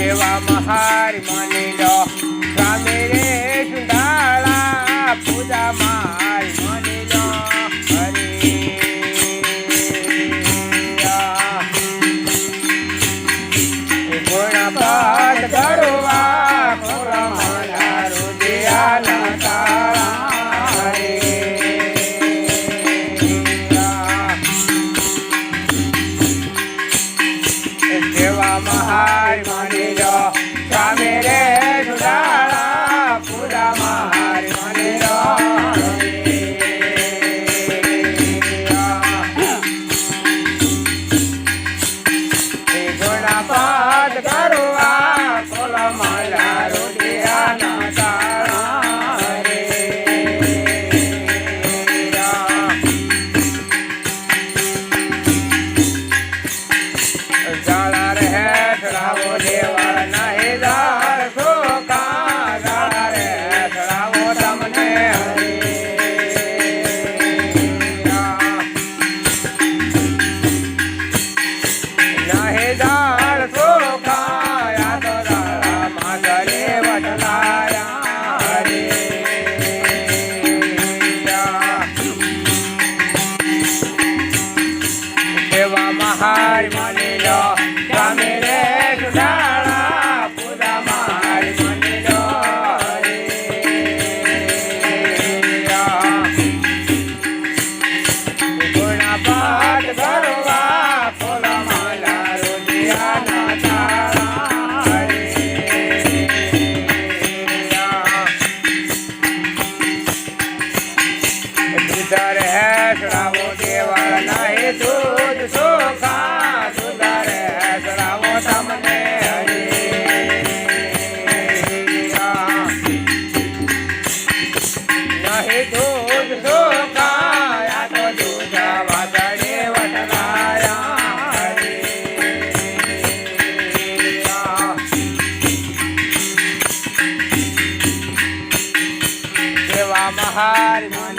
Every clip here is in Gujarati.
એવા મહાર માની લો સ્વામી રે સુધારે સડાવો દેવા નાહી દૂધ સોખા. સુધારે સડાવો તમને નાહી દૂધ સોખા. આ તો દૂધ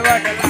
what